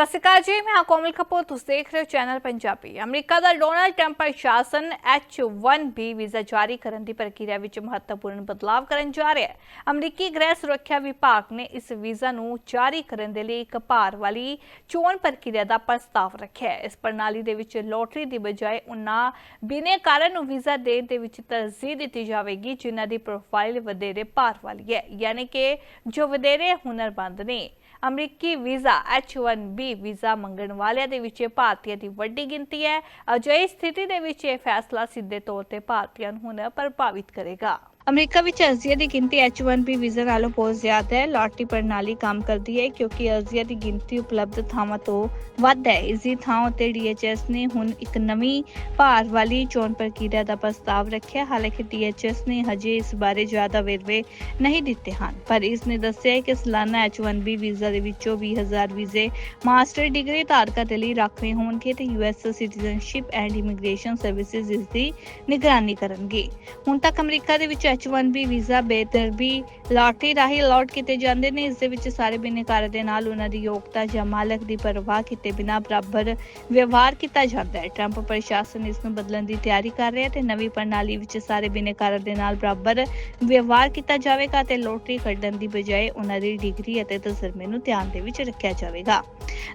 ਸਤਿ ਸ਼੍ਰੀ ਅਕਾਲ ਜੀ, ਮੈਂ ਹਾਂ ਕੋਮਲ ਕਪੂਰ, ਤੁਸੀਂ ਦੇਖ ਰਹੇ ਹੋ ਚੈਨਲ ਪੰਜਾਬੀ। ਅਮਰੀਕਾ ਦਾ ਡੋਨਾਲਡ ਟਰੰਪ ਪ੍ਰਸ਼ਾਸਨ H1B ਵੀਜ਼ਾ ਜਾਰੀ ਕਰਨ ਦੀ ਪ੍ਰਕਿਰਿਆ ਵਿੱਚ ਮਹੱਤਵਪੂਰਨ ਬਦਲਾਅ ਕਰਨ ਜਾ ਰਿਹਾ ਹੈ। ਅਮਰੀਕੀ ਗ੍ਰਹਿ ਸੁਰੱਖਿਆ ਵਿਭਾਗ ਨੇ ਇਸ ਵੀਜ਼ਾ ਨੂੰ ਜਾਰੀ ਕਰਨ ਦੇ ਲਈ ਇੱਕ ਭਾਰ ਵਾਲੀ ਚੋਣ ਪ੍ਰਕਿਰਿਆ ਦਾ ਪ੍ਰਸਤਾਵ ਰੱਖਿਆ ਹੈ। ਇਸ ਪ੍ਰਣਾਲੀ ਦੇ ਵਿੱਚ ਲੋਟਰੀ ਦੀ ਬਜਾਏ ਉਹਨਾਂ ਬਿਨੇਕਾਰਾਂ ਨੂੰ ਵੀਜ਼ਾ ਦੇਣ ਦੇ ਵਿੱਚ ਤਰਜੀਹ ਦਿੱਤੀ ਜਾਵੇਗੀ, ਜਿਨ੍ਹਾਂ ਦੀ ਪ੍ਰੋਫਾਈਲ ਵਧੇਰੇ ਭਾਰ ਵਾਲੀ ਹੈ। ਯਾਨੀ ਕਿ ਜੋ ਵਧੇਰੇ ਹੁਨਰਮੰਦ ਨੇ ਅਮਰੀਕੀ ਵੀਜ਼ਾ H1B ਵੀਜ਼ਾ ਮੰਗਣ ਵਾਲਿਆਂ ਦੇ ਵਿੱਚ ਭਾਰਤੀਆਂ ਦੀ ਵੱਡੀ ਗਿਣਤੀ ਹੈ। ਅਜਿਹੀ ਸਥਿਤੀ ਦੇ ਵਿੱਚ ਇਹ ਫੈਸਲਾ ਸਿੱਧੇ ਤੌਰ ਤੇ ਭਾਰਤੀਆਂ ਨੂੰ ਹੁਣ ਪ੍ਰਭਾਵਿਤ ਕਰੇਗਾ। ਅਮਰੀਕਾ ਵਿੱਚ ਅਰਜ਼ੀਆਂ ਦੀ ਗਿਣਤੀ H1B ਵੀਜ਼ਾ ਨਾਲੋਂ ਬਹੁਤ ਜ਼ਿਆਦਾ ਹੈ। ਲਾਟਰੀ ਪ੍ਰਣਾਲੀ ਕੰਮ ਕਰਦੀ ਹੈ ਕਿਉਂਕਿ ਅਰਜ਼ੀਆਂ ਦੀ ਗਿਣਤੀ ਉਪਲਬਧ ਥਾਵਾਂ ਤੋਂ ਵੱਧ ਹੈ। ਇਸ ਦੀ ਥਾਂ ਉੱਤੇ DHS ਨੇ ਹੁਣ ਇੱਕ ਨਵੀਂ ਭਾਰ ਵਾਲੀ ਚੋਣ ਪ੍ਰਕਿਰਿਆ ਦਾ ਪ੍ਰਸਤਾਵ ਰੱਖਿਆ। ਹਾਲਾਂਕਿ DHS ਨੇ ਹਜੇ ਇਸ ਬਾਰੇ ਜ਼ਿਆਦਾ ਵੇਰਵੇ ਨਹੀਂ ਦਿੱਤੇ ਹਨ, ਪਰ ਇਸ ਨੇ ਦੱਸਿਆ ਹੈ ਕਿ ਸਾਲਾਨਾ H1B ਵੀਜ਼ਾ ਦੇ ਵਿੱਚੋਂ 20000 ਵੀਜ਼ੇ ਮਾਸਟਰ ਡਿਗਰੀ ਧਾਰਕਾਂ ਦੇ ਲਈ ਰਾਖਵੇਂ ਹੋਣਗੇ ਤੇ US citizenship and immigration services ਇਸ ਦੀ ਨਿਗਰਾਨੀ ਕਰਨਗੇ। ਹੁਣ ਤੱਕ ਅਮਰੀਕਾ ਦੇ ਵਿੱਚ H1B ਵੀਜ਼ਾ ਬੇਦਰਬੀ ਲਾਟਰੀ ਰਾਹੀਂ ਅਲਾਟ ਕੀਤੇ ਜਾਂਦੇ ਨੇ, ਇਸ ਦੇ ਵਿੱਚ ਸਾਰੇ ਬਿਨੇਕਾਰ ਦੇ ਨਾਲ ਉਹਨਾਂ ਦੀ ਯੋਗਤਾ ਜਾਂ ਮਾਲਕ ਦੀ ਪਰਵਾਹ ਕੀਤੇ ਬਿਨਾਂ ਬਰਾਬਰ ਵਿਵਹਾਰ ਕੀਤਾ ਜਾਂਦਾ ਹੈ। ਟਰੰਪ ਪ੍ਰਸ਼ਾਸਨ ਇਸ ਨੂੰ ਬਦਲਣ ਦੀ ਤਿਆਰੀ ਕਰ ਰਿਹਾ ਹੈ ਤੇ ਨਵੀਂ ਪ੍ਰਣਾਲੀ ਵਿੱਚ ਸਾਰੇ ਬਿਨੇਕਾਰ ਦੇ ਨਾਲ ਬਰਾਬਰ ਵਿਵਹਾਰ ਕੀਤਾ ਜਾਵੇਗਾ ਤੇ ਲੋਟਰੀ ਕੱਢਣ ਦੀ ਬਜਾਏ ਉਹਨਾਂ ਦੀ ਡਿਗਰੀ ਅਤੇ ਤਜਰਬੇ ਨੂੰ ਧਿਆਨ ਦੇ ਵਿੱਚ ਰੱਖਿਆ ਜਾਵੇਗਾ।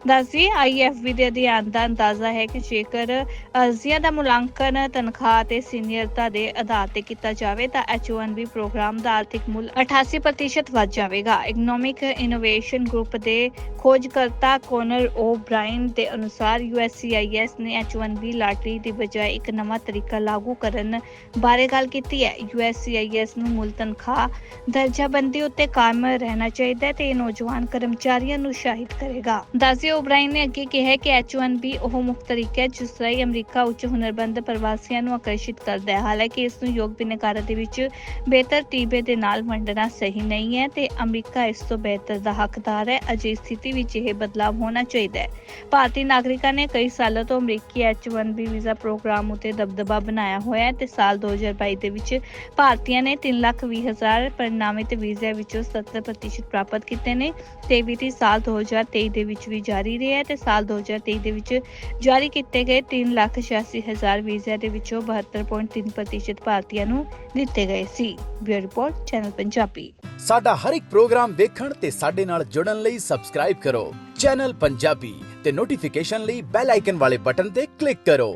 ਦੱਸੀ ਆਈਐਫਬੀ ਦੇ ਅਧਿਐਨ ਦਾ ਅੰਦਾਜ਼ਾ ਹੈ ਕਿ ਜੇਕਰ ਅਰਜ਼ੀਆਂ ਦਾ ਮੁਲਾਂਕਣ, ਤਨਖਾਹ ਤੇ ਸੀਨੀਅਰਤਾ ਦੇ ਆਧਾਰ ਤੇ ਕੀਤਾ ਜਾਵੇ, ਤਾਂ H1B ਪ੍ਰੋਗਰਾਮ ਦਾ ਆਰਥਿਕ ਮੁੱਲ 88% ਵੱਧ ਜਾਵੇਗਾ। ਇਕਨੋਮਿਕ ਇਨੋਵੇਸ਼ਨ ਗਰੁੱਪ ਦੇ ਖੋਜਕਰਤਾ ਕੋਨਰ ਓ ਬ੍ਰਾਇਨ ਦੇ ਅਨੁਸਾਰ USCIS ਨੇ H1B ਲਾਟਰੀ ਦੀ ਬਜਾਏ ਇੱਕ ਨਵਾਂ ਤਰੀਕਾ ਲਾਗੂ ਕਰਨ ਬਾਰੇ ਗੱਲ ਕੀਤੀ ਹੈ। USCIS ਨੂੰ ਮੁੱਲ ਤਨਖਾਹ ਦਰਜਾਬੰਦੀ ਉੱਤੇ ਕਾਇਮ ਰਹਿਣਾ ਚਾਹੀਦਾ ਹੈ ਤੇ ਇਹ ਨੌਜਵਾਨ ਕਰਮਚਾਰੀਆਂ ਨੂੰ ਉਤਸ਼ਾਹਿਤ ਕਰੇਗਾ। ਦਾਜ਼ੀ ਓਬਰਾਇਨ ਨੇ ਅੱਗੇ ਕਿਹਾ ਹੈ ਕਿ H1B ਉਹ ਮੁੱਖ ਤਰੀਕਾ ਹੈ, ਜਿਸ ਰਾਹੀਂ ਅਮਰੀਕਾ ਉੱਚ ਹੁਨਰਬੰਦ ਪ੍ਰਵਾਸੀਆਂ ਨੂੰ ਆਕਰਸ਼ਿਤ ਕਰਦਾ ਹੈ। ਹਾਲਾਂਕਿ ਇਸ ਨੂੰ ਯੋਗ ਬਿਨਕਾਰਾਂ ਦੇ ਵਿੱਚ ਬਿਹਤਰ ਟੀਬੇ ਦੇ ਨਾਲ ਵੰਡਣਾ ਸਹੀ ਨਹੀਂ ਹੈ ਤੇ ਅਮਰੀਕਾ ਇਸ ਤੋਂ ਬਿਹਤਰ ਦਾ ਹੱਕਦਾਰ ਹੈ। ਅਜਿਹੀ ਸਥਿਤੀ ਵਿੱਚ ਇਹ ਬਦਲਾਅ ਹੋਣਾ ਚਾਹੀਦਾ ਹੈ। ਭਾਰਤੀ ਨਾਗਰਿਕਾਂ ਨੇ ਕਈ ਸਾਲਾਂ ਤੋਂ ਅਮਰੀਕੀ H1B ਵੀਜ਼ਾ ਪ੍ਰੋਗਰਾਮ ਉਤੇ ਦਬਦਬਾ ਬਣਾਇਆ ਹੋਇਆ ਹੈ ਤੇ ਸਾਲ 2022 ਦੇ ਵਿੱਚ ਭਾਰਤੀਆਂ ਨੇ 320000 ਪਰਿਣਾਮਿਤ ਵੀਜ਼ੇ ਵਿੱਚੋਂ 70% ਪ੍ਰਾਪਤ ਕੀਤੇ ਨੇ। ਤੇ ਵੀ ਸਾਲ 2023 ਦੇ ਵਿੱਚ ਵੀ ਜਾਰੀ ਰਿਹਾ ਹੈ ਤੇ ਸਾਲ 2023 ਦੇ ਵਿੱਚ ਜਾਰੀ ਕੀਤੇ ਗਏ 386000 ਵੀਜ਼ਿਆਂ ਦੇ ਵਿੱਚੋਂ 72.3% ਭਾਰਤੀਆਂ ਨੂੰ ਦਿੱਤੇ ਗਏ ਸੀ। Bureau report, channel Punjabi. ਸਾਡਾ ਹਰ ਇੱਕ ਪ੍ਰੋਗਰਾਮ ਦੇਖਣ ਤੇ ਸਾਡੇ ਨਾਲ ਜੁੜਨ ਲਈ ਸਬਸਕ੍ਰਾਈਬ ਕਰੋ। ਚੈਨਲ ਪੰਜਾਬੀ ਤੇ ਨੋਟੀਫਿਕੇਸ਼ਨ ਲਈ ਬੈਲ ਆਈਕਨ ਵਾਲੇ ਬਟਨ ਤੇ ਕਲਿੱਕ ਕਰੋ।